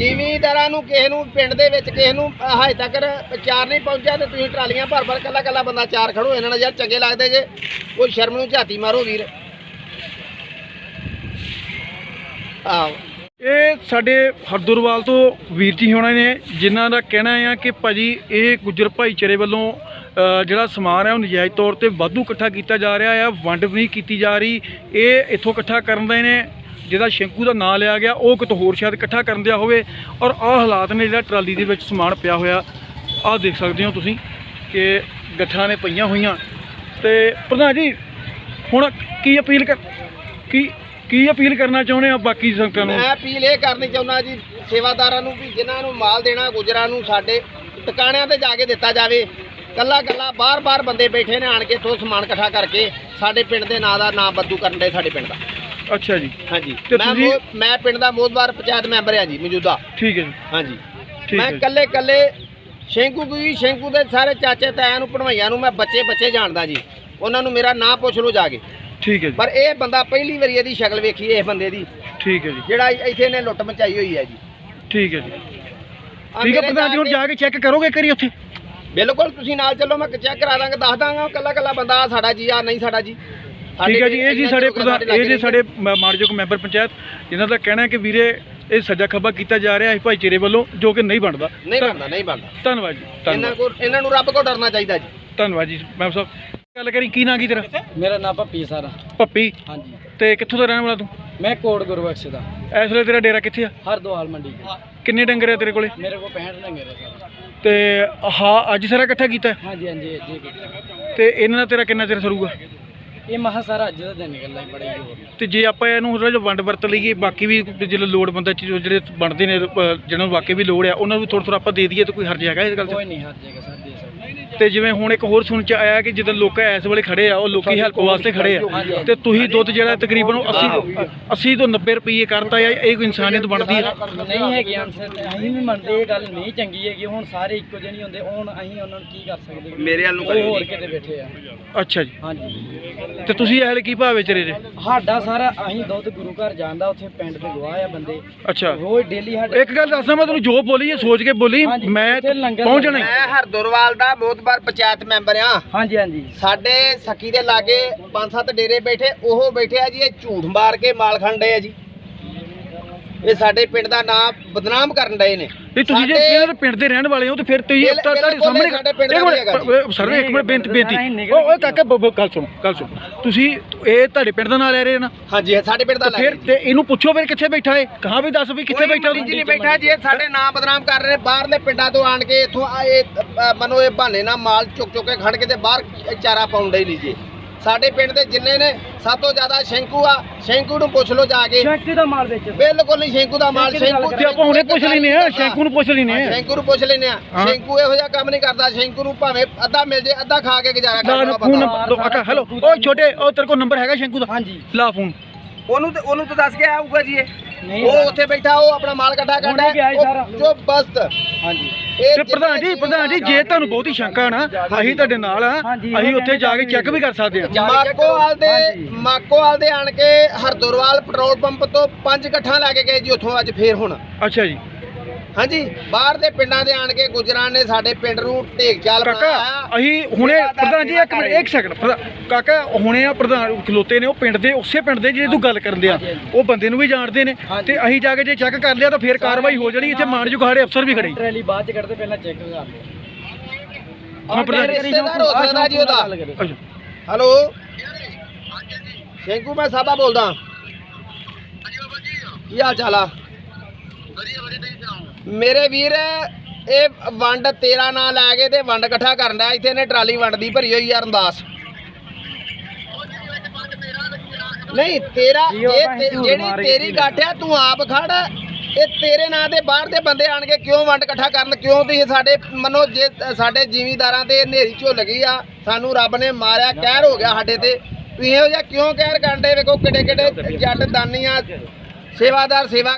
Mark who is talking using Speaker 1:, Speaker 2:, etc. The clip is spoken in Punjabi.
Speaker 1: ਜ਼ਿਮੀਂਦਾਰਾਂ ਨੂੰ ਕਿਸੇ ਨੂੰ ਪਿੰਡ ਦੇ ਵਿੱਚ ਕਿਸੇ ਨੂੰ ਹਜੇ ਤੱਕ ਚਾਰ ਨਹੀਂ ਪਹੁੰਚਿਆ ਤੇ ਤੁਸੀਂ ਟਰਾਲੀਆਂ ਭਰ ਭਰ ਕੱਲਾ ਕੱਲਾ ਬੰਦਾ ਚਾਰ ਖੜੋ, ਇਹਨਾਂ ਨਾਲ ਯਾਰ ਚੰਗੇ ਲੱਗਦੇ ਜੇ। ਕੋਈ ਸ਼ਰਮ ਨੂੰ ਝਾਤੀ ਮਾਰੋ ਵੀਰ। ਆਹ
Speaker 2: ਇਹ ਸਾਡੇ ਹਰਦੁਰਵਾਲ ਤੋਂ ਵੀਰ ਜੀ ਹੋਣਾ ਨੇ, ਜਿਨ੍ਹਾਂ ਦਾ ਕਹਿਣਾ ਹੈ ਕਿ ਭਾਜੀ ਇਹ ਗੁੱਜਰ ਭਾਈਚਾਰੇ ਵੱਲੋਂ ਜਿਹੜਾ ਸਮਾਨ ਹੈ ਉਹ ਨਜਾਇਜ਼ ਤੌਰ ਤੇ ਵਾਧੂ ਇਕੱਠਾ ਕੀਤਾ ਜਾ ਰਿਹਾ ਹੈ ਵੰਡ ਵੀ ਨਹੀਂ ਕੀਤੀ ਜਾ ਰਹੀ। ਇਹ ਇੱਥੋਂ ਇਕੱਠਾ ਕਰਨ ਦੇ ਨੇ। ਜਿਹਦਾ ਸ਼ੰਕੂ ਦਾ ਨਾਂ ਲਿਆ ਗਿਆ, ਉਹ ਕਿਤੇ ਹੋਰ ਸ਼ਾਇਦ ਇਕੱਠਾ ਕਰਨ ਦਿਆ ਹੋਵੇ ਔਰ ਆਹ ਹਾਲਾਤ ਨੇ ਜਿਹੜਾ ਟਰਾਲੀ ਦੇ ਵਿੱਚ ਸਮਾਨ ਪਿਆ ਹੋਇਆ, ਆਹ ਦੇਖ ਸਕਦੇ ਹੋ ਤੁਸੀਂ ਕਿ ਗੱਠਾਂ ਨੇ ਪਈਆਂ ਹੋਈਆਂ। ਤੇ ਪ੍ਰਧਾਨ ਜੀ, ਹੁਣ ਕੀ ਅਪੀਲ ਕਰ, ਕੀ ਕੀ ਅਪੀਲ ਕਰਨਾ ਚਾਹੁੰਦੇ ਆ ਬਾਕੀ ਸੰਗਤਾਂ ਨੂੰ?
Speaker 1: ਮੈਂ ਅਪੀਲ ਇਹ ਕਰਨੀ ਚਾਹੁੰਦਾ ਜੀ, ਸੇਵਾਦਾਰਾਂ ਨੂੰ ਵੀ, ਜਿਨ੍ਹਾਂ ਨੂੰ ਮਾਲ ਦੇਣਾ, ਗੁਜਰਾਂ ਨੂੰ ਸਾਡੇ ਟਿਕਾਣਿਆਂ ਤੇ ਜਾ ਕੇ ਦਿੱਤਾ ਜਾਵੇ। ਕੱਲਾ ਕੱਲਾ, ਬਾਰ-ਬਾਰ ਬੰਦੇ ਬੈਠੇ ਨੇ ਆਣ ਕੇ ਇੱਥੋਂ ਸਮਾਨ ਇਕੱਠਾ ਕਰਕੇ ਸਾਡੇ ਪਿੰਡ ਦੇ ਨਾਂ ਦਾ ਨਾਂ ਬੱਦੂ ਕਰਨ ਦੇ ਸਾਡੇ ਪਿੰਡ ਦਾ।
Speaker 2: ਅੱਛਾ ਜੀ।
Speaker 1: ਹਾਂਜੀ।
Speaker 2: ਤੇ
Speaker 1: ਮੈਂ
Speaker 2: ਤੁਸੀਂ-
Speaker 1: ਮੋ- ਮੈਂ ਪਿੰਡ ਦਾ ਮੋਦਵਾਰ ਪੰਚਾਇਤ ਮੈਂਬਰ ਹਾਂ ਜੀ ਮੌਜੂਦਾ।
Speaker 2: ਠੀਕ ਹੈ ਜੀ।
Speaker 1: ਹਾਂਜੀ।
Speaker 2: ਠੀਕ
Speaker 1: ਮੈਂ
Speaker 2: ਹੈ ਜੀ।
Speaker 1: ਕੱਲੇ ਕੱਲੇ ਸ਼ੈਂਕੂ ਵੀ ਸ਼ੈਂਕੂ ਦੇ ਸਾਰੇ ਚਾਚੇ ਤਾਇਆਂ ਨੂੰ ਭਣਵਈਆਂ ਨੂੰ ਮੈਂ ਬੱਚੇ ਬੱਚੇ ਜਾਣਦਾ ਜੀ। ਉਹਨਾਂ ਨੂੰ ਮੇਰਾ ਨਾਂ ਪੁੱਛ ਲਓ ਜਾ ਕੇ।
Speaker 2: ਠੀਕ ਹੈ ਜੀ।
Speaker 1: ਪਰ ਇਹ ਬੰਦਾ ਪਹਿਲੀ ਵਾਰੀ ਇਹਦੀ ਸ਼ਕਲ ਵੇਖੀ ਇਸ ਬੰਦੇ ਦੀ।
Speaker 2: ਠੀਕ ਹੈ ਜੀ।
Speaker 1: ਜਿਹੜਾ ਇੱਥੇ ਨੇ ਲੁੱਟ ਮਚਾਈ ਹੋਈ ਹੈ ਜੀ।
Speaker 2: ਠੀਕ ਹੈ ਜੀ।
Speaker 1: ਆਹ
Speaker 2: ਠੀਕ ਹੈ
Speaker 1: ਮੇਰੇ
Speaker 2: ਪ੍ਰਧਾਨ ਜੀ ਹੁਣ ਜਾ ਕੇ ਚੈੱਕ ਕਰੋਗੇ ਕਰੀ ਉੱਥੇ?
Speaker 1: ਬਿਲਕੁਲ ਤੁਸੀਂ ਨਾਲ ਚੱਲੋ ਮੈਂ ਚੈੱਕ ਕਰਾ ਦਾਂਗਾ ਦੱਸ ਦਾਂਗਾ ਕੱਲਾ ਕੱਲਾ ਬੰਦਾ ਆਹ ਸਾਡਾ ਜੀ ਆ ਨਹੀਂ ਸਾਡਾ ਜੀ।
Speaker 2: ਠੀਕ ਹੈ ਜੀ ਇਹ ਜੀ ਸਾਡੇ ਪ੍ਰਧਾਨ ਇਹ ਜੀ। ਸਾਡੇ ਮ- ਮਾਣਯੋਗ ਮੈਂਬਰ ਪੰਚਾਇਤ ਜਿਨ੍ਹਾਂ ਦਾ ਕਹਿਣਾ ਹੈ ਕਿ ਵੀਰੇ ਇਹ ਸੱਜਾ ਖੱਬਾ ਕੀਤਾ ਜਾ ਰਿਹਾ ਹੈ ਭਾਈਚਾਰੇ ਵੱਲੋਂ ਜੋ ਕਿ ਨਹੀਂ ਬਣਦਾ।
Speaker 1: ਨਹੀਂ ਬਣਦਾ ਨਹੀਂ ਬਣਦਾ।
Speaker 2: ਧੰਨਵਾਦ ਜੀ
Speaker 1: ਇਹਨਾਂ
Speaker 2: ਧੰਨਵਾਦ
Speaker 1: ਕੋ ਇਹਨਾਂ ਨੂੰ ਰੱਬ ਕੋ ਡਰਨਾ ਚਾਹੀਦਾ ਜੀ।
Speaker 2: ਧੰਨਵਾਦ ਜੀ ਮੈਮ ਸਾਹਿਬ। ਗੱਲ ਕਰੀ ਕੀ ਨਾਂ ਕੀ ਤੇਰਾ?
Speaker 3: ਮੇਰਾ ਨਾਮ ਭੱਪੀ ਸਰ।
Speaker 2: ਪੱਪੀ
Speaker 3: ਹਾਂਜੀ।
Speaker 2: ਤੇ ਕਿੱਥੋਂ ਦਾ ਰਹਿਣ ਵਾਲਾ ਤੂੰ?
Speaker 3: ਮੈਂ ਕੋਟ ਗੁਰਬਖਸ਼ ਦਾ।
Speaker 2: ਇਸ ਵੇਲੇ ਤੇਰਾ ਡੇਰਾ ਕਿੱਥੇ ਆ?
Speaker 3: ਹਰਦੋਹਾਲ ਮੰਡੀ
Speaker 2: ਕਿੰਨੇ ਡੰਗਰ ਆ ਤੇਰੇ ਕੋਲੇ?
Speaker 3: ਮੇਰੇ ਕੋਲ 65 ਡੰਗਰ ਸਰ।
Speaker 2: ਤੇ ਹਾਂ ਅੱਜ ਸਾਰਾ ਇਕੱਠਾ ਕੀਤਾ?
Speaker 3: ਹਾਂਜੀ ਹਾਂਜੀ ਜੀ।
Speaker 2: ਤੇ ਇਹਨਾਂ ਦਾ ਤੇਰਾ ਕਿੰਨਾ ਚਿਰ ਸਰੂਗਾ?
Speaker 3: ਇਹ ਮਹਾ ਸਾਰਾ ਅੱਜ ਦਾ ਦਿਨ ਨਿਕਲਦਾ ਹੀ ਬੜਾ ਹੀ ਹੋਰ
Speaker 2: ਤੇ ਜੇ ਆਪਾਂ ਇਹਨੂੰ ਥੋੜਾ ਜਿਹਾ ਵੰਡ ਵਰਤ ਲਈਏ ਬਾਕੀ ਵੀ ਜਿਹੜੇ ਲੋੜ ਬੰਦਾ ਚੀਜ਼ ਜਿਹੜੇ ਬਣਦੇ ਨੇ ਜਿਹਨਾਂ ਨੂੰ ਵਾਕਈ ਵੀ ਲੋੜ ਆ ਉਹਨਾਂ ਨੂੰ ਥੋੜਾ ਥੋੜਾ ਆਪਾਂ ਦੇ ਦਈਏ ਤਾਂ ਕੋਈ ਹਰਜ ਹੈਗਾ ਇਸ ਗੱਲ 'ਚ?
Speaker 3: ਕੋਈ ਨਹੀਂ ਹੱਥ ਜੇਗਾ ਸਰ ਦੇ ਸਕਦੇ
Speaker 2: ਤੇ ਜਿਵੇਂ ਹੁਣ ਇੱਕ ਹੋਰ ਸੁਣ ਚ ਆਇਆ ਕਿ ਜਦੋਂ ਲੋਕ ਇਸ ਵੇਲੇ ਖੜੇ ਆ ਉਹ ਲੋਕੀ ਹੈਲਪ ਵਾਸਤੇ ਖੜੇ ਆ। ਤੇ ਤੁਸੀਂ ਦੁੱਧ ਜਿਹੜਾ ਤਕਰੀਬਨ ਉਹ 80 80 ਤੋਂ 90 ਰੁਪਏ ਕਰਤਾ ਆ ਇਹ ਕੋਈ ਇਨਸਾਨੀਅਤ ਬਣਦੀ ਹੈ
Speaker 3: ਨਹੀਂ ਹੈਗੀ ਆਨਸਰ ਅਸੀਂ ਵੀ ਮੰਨਦੇ ਇਹ ਗੱਲ ਨਹੀਂ ਚੰਗੀ ਹੈਗੀ। ਹੁਣ ਸਾਰੇ ਇੱਕੋ ਜਿਹੇ ਨਹੀਂ ਹੁੰਦੇ ਹੁਣ ਅਸੀਂ ਉਹਨਾਂ ਨੂੰ ਕੀ ਕਰ ਸਕਦੇ?
Speaker 1: ਮੇਰੇ ਵੱਲ ਨੂੰ ਕਰਿਓ
Speaker 3: ਹੋਰ। ਕਿਤੇ ਬੈਠੇ ਆ।
Speaker 2: ਅੱਛਾ ਜੀ।
Speaker 3: ਹਾਂਜੀ।
Speaker 2: ਤੇ ਤੁਸੀਂ ਇਹ ਕੀ ਭਾਅ ਵੇਚ ਰਹੇ ਜੇ?
Speaker 3: ਸਾਡਾ ਸਾਰਾ ਅਸੀਂ ਦੁੱਧ ਗੁਰੂ ਘਰ ਜਾਂਦਾ ਉੱਥੇ ਪਿੰਡ ਦੇ ਗਵਾਹ ਆ ਬੰਦੇ।
Speaker 2: ਅੱਛਾ।
Speaker 3: ਰੋਜ਼ ਡੇਲੀ ਸਾਡੇ
Speaker 2: ਇੱਕ ਗੱਲ ਦੱਸਣਾ ਮੈਂ ਤੁਹਾਨੂੰ ਜੋ ਬੋਲੀ ਇਹ ਸੋਚ ਕੇ ਬੋਲੀ।
Speaker 3: ਹਾਂਜੀ,
Speaker 2: ਮੈਂ
Speaker 3: ਇੱਥੇ ਲੰਗਰ
Speaker 2: ਪਹੁੰਚਣਾ ਹੀ।
Speaker 1: ਮੈਂ ਹਰਦੁਰਵਾਲ ਦਾ ਮੋਤਬਾਰ ਪੰਚਾਇਤ ਮੈਂਬਰ ਆ।
Speaker 3: ਹਾਂਜੀ ਹਾਂਜੀ।
Speaker 1: ਸਾਡੇ ਸਖੀ ਦੇ ਲਾਗੇ ਪੰਜ ਸੱਤ ਡੇਰੇ ਬੈਠੇ ਉਹ ਬੈਠੇ ਆ ਜੀ ਇਹ ਝੂਠ ਮਾਰ ਕੇ ਮਾਲ ਖੰਡੇ ਆ ਜੀ। ਇਹ ਸਾਡੇ ਪਿੰਡ ਦਾ ਨਾਮ ਬਦਨਾਮ ਕਰਨ ਡਏ ਨੇ।
Speaker 2: ਵੀ ਤੁਸੀਂ ਜੇ
Speaker 1: ਸਾਡੇ-
Speaker 2: ਮੇਰੇ ਪਿੰਡ ਦੇ ਰਹਿਣ ਵਾਲੇ ਹੋ ਤੇ ਫਿਰ ਤੁਸੀਂ
Speaker 1: ਬਿਲ-
Speaker 2: ਤੁਹਾਡੇ
Speaker 1: ਬਿਲਕੁਲ
Speaker 2: ਸਾਹਮਣੇ
Speaker 1: ਸਾਡੇ ਪਿੰਡ ਦਾ
Speaker 2: ਇੱਕ
Speaker 1: ਹੈਗਾ
Speaker 2: ਸਰ ਇੱਕ ਮਿੰਟ ਬੇਨਤੀ ਬੇਨਤੀ। ਓਏ ਓਏ ਕਾਕਾ ਬ- ਬ- ਗੱਲ ਸੁਣੋ ਗੱਲ ਸੁਣੋ। ਤੁਸੀਂ ਇਹ ਤੁਹਾਡੇ ਪਿੰਡ ਦਾ ਨਾਂ ਲੈ ਰਹੇ ਨਾ?
Speaker 1: ਹਾਂਜੀ ਇਹ ਸਾਡੇ ਪਿੰਡ ਦਾ
Speaker 2: ਤੇ ਫਿਰ ਤੇ ਇਹਨੂੰ ਪੁੱਛੋ ਫਿਰ ਕਿੱਥੇ ਬੈਠਾ ਹੈ ਕਹਾਂ ਵੀ ਦੱਸ ਵੀ ਕਿੱਥੇ ਬੈਠਾ
Speaker 1: ਜੀ ਨਹੀਂ ਬੈਠਾ ਜੀ ਇਹ ਸਾਡੇ ਨਾਮ ਬਦਨਾਮ ਕਰ ਰਹੇ ਨੇ। ਬਾਹਰਲੇ ਪਿੰਡਾਂ ਤੋਂ ਆਣ ਕੇ ਇੱਥੋਂ ਆ ਇਹ ਅ, ਮਨੋ ਇਹ ਬਹਾਨੇ ਨਾਲ ਮਾਲ ਚੁੱਕ ਚੁੱਕ ਕੇ ਖੜ ਕੇ ਤੇ ਬਾਹਰ ਚਾਰਾ ਪਾਉਣ ਦੇ ਲਈ ਜੀ। ਸਾਡੇ ਪਿੰਡ ਦੇ ਜਿੰਨੇ ਨੇ ਸਭ ਤੋਂ ਜ਼ਿਆਦਾ ਸ਼ੈਂਕੂ ਆ ਸ਼ੈਂਕੂ ਨੂੰ ਪੁੱਛ ਲਓ ਜਾ ਕੇ।
Speaker 3: ਸ਼ੈਂਕੀ ਦਾ ਮਾਲ ਵੇਚ।
Speaker 1: ਬਿਲਕੁਲ ਨਹੀਂ ਸ਼ੈਂਕੂ ਦਾ ਮਾਲ
Speaker 3: ਸ਼ੈਂਕੂ
Speaker 2: ਤੇ ਆਪਾਂ ਹੁਣੇ ਪੁੱਛ ਲੈਨੇ ਆ ਸ਼ੈਂਕੂ ਨੂੰ ਪੁੱਛ ਲੈਨੇ ਆ
Speaker 1: ਸ਼ੈਂਕੂ ਨੂੰ ਪੁੱਛ ਲੈਨੇ ਆ
Speaker 2: ਹਾਂ।
Speaker 1: ਸ਼ੈਂਕੂ ਇਹੋ ਜਿਹਾ ਕੰਮ ਨਹੀਂ ਕਰਦਾ ਸ਼ੈਂਕੂ ਨੂੰ ਭਾਵੇਂ ਅੱਧਾ ਮਿਲ ਜੇ ਅੱਧਾ ਖਾ ਕੇ ਗੁਜ਼ਾਰਾ ਕਰਦਾ
Speaker 2: ਆਕਾ ਹੈਲੋ ਓਏ ਛੋਟੇ ਉਹ ਤੇਰੇ ਕੋਲ ਨੰਬਰ ਹੈਗਾ ਸ਼ੈਂਕੂ ਦਾ?
Speaker 3: ਹਾਂਜੀ।
Speaker 2: ਲਾ ਫੋਨ।
Speaker 1: ਉਹਨੂੰ ਤੇ ਉਹਨੂੰ ਤਾਂ ਦੱਸ ਕੇ ਆਊਗਾ ਜੀ ਇਹ। ਉਹ ਉੱਥੇ ਬੈਠਾ ਉਹ ਆਪਣਾ ਮਾਲ ਇਕੱਠਾ ਕਰਦਾ
Speaker 3: ਜੀ
Speaker 1: ਬਸਤ।
Speaker 3: ਹਾਂਜੀ।
Speaker 1: ਇਹ
Speaker 2: ਤੇ ਪ੍ਰਧਾਨ ਜੀ ਪ੍ਰਧਾਨ ਜੀ ਜੇ ਤੁਹਾਨੂੰ ਬਹੁਤੀ ਸ਼ੰਕਾ ਨਾ ਅਸੀਂ ਤੁਹਾਡੇ ਨਾਲ ਆ
Speaker 3: ਹਾਂਜੀ,
Speaker 2: ਅਸੀਂ ਉੱਥੇ ਜਾ ਕੇ ਚੈੱਕ ਵੀ ਕਰ ਸਕਦੇ ਆ।
Speaker 1: ਮਾਕੋਵਾਲ ਦੇ। ਮਾਕੋਵਾਲ ਦੇ ਆਣ ਕੇ ਹਰਦੁਰਵਾਲ ਪੈਟਰੋਲ ਪੰਪ ਤੋਂ ਪੰਜ ਇਕੱਠਾਂ ਲੈ ਕੇ ਗਏ ਜੀ ਉੱਥੋਂ ਅੱਜ ਫੇਰ ਹੁਣ।
Speaker 2: ਅੱਛਾ ਜੀ।
Speaker 1: ਹਾਂਜੀ ਬਾਹਰ ਦੇ ਪਿੰਡਾਂ ਦੇ ਆਣ ਕੇ ਗੁਜਰਾਂ ਨੇ ਸਾਡੇ ਪਿੰਡ ਨੂੰ ਢੇਕ ਚਾਲ
Speaker 2: ਕਾਕਾ ਅਸੀਂ ਹੁਣੇ ਪ੍ਰਧਾਨ ਜੀ ਇੱਕ ਮਿੰਟ ਇੱਕ ਸੈਕਿੰਡ ਕਾਕਾ ਹੁਣੇ ਆ ਪ੍ਰਧਾਨ ਖਲੋਤੇ ਨੇ ਉਹ ਪਿੰਡ ਦੇ ਉਸੇ ਪਿੰਡ ਦੇ ਜਿਹੜੇ ਤੂੰ ਗੱਲ ਕਰਨ ਦਿਆ ਉਹ ਬੰਦੇ ਨੂੰ ਵੀ ਜਾਣਦੇ ਨੇ। ਤੇ ਅਸੀਂ ਜਾ ਕੇ ਜੇ ਚੈੱਕ ਕਰ ਲਿਆ ਤਾਂ ਫਿਰ ਕਾਰਵਾਈ ਹੋ ਜਾਣੀ ਇੱਥੇ ਮਾਨਯੋਗ ਸਾਡੇ ਅਫਸਰ ਵੀ ਖੜੇ।
Speaker 3: ਟਰੈਲੀ ਬਾਅਦ ਚ ਕੱਢਦੇ ਪਹਿਲਾਂ ਚੈੱਕ ਕਰ ਲਿਓ।
Speaker 2: ਹਾਂ ਪ੍ਰਧਾਨ ਜੀ।
Speaker 1: ਰਿਸ਼ਤੇਦਾਰ ਹੋ ਸਕਦਾ ਜੀ ਉਹਦਾ। ਹੈਲੋ? ਸ਼ੈਂਕੂ ਮੈਂ ਸਾਬਾ ਬੋਲਦਾ। ਕੀ ਹਾਲ ਚਾਲ ਆ? ਮੇਰੇ ਵੀਰ ਇਹ ਵੰਡ ਤੇਰਾ ਨਾਂ ਲੈ ਕੇ ਤੇ ਵੰਡ ਇਕੱਠਾ ਕਰਨ ਦਾ ਇੱਥੇ ਨੇ ਟਰਾਲੀ ਵੰਡ ਦੀ ਭਰੀ ਹੋਈ ਆ ਰੰਦਾਸ। ਨਹੀਂ ਤੇਰਾ ਇਹ ਜਿਹੜੀ ਤੇਰੀ ਗੱਠ ਆ ਤੂੰ ਆਪ ਖੜ। ਇਹ ਤੇਰੇ ਨਾਂ ਦੇ ਬਾਹਰ ਦੇ ਬੰਦੇ ਆਣ ਕੇ ਕਿਉਂ ਵੰਡ ਇਕੱਠਾ ਕਰਨ? ਕਿਉਂ ਤੁਸੀਂ ਸਾਡੇ ਮੰਨੋ ਜੇ ਸਾਡੇ ਜ਼ਿਮੀਂਦਾਰਾਂ ਤੇ ਹਨੇਰੀ ਝੁੱਲ ਗਈ ਆ? ਸਾਨੂੰ ਰੱਬ ਨੇ ਮਾਰਿਆ ਕਹਿਰ ਹੋ ਗਿਆ ਸਾਡੇ ਤੇ। ਤੁਸੀਂ ਇਹੋ ਜਿਹਾ ਕਿਉਂ ਕਹਿਰ ਕਰਦੇ ਵੇਖੋ ਕਿੱਡੇ ਕਿੱਡੇ ਜੱਟ ਦਾਨੀਆਂ ਸੇਵਾਦਾਰ ਸੇਵਾ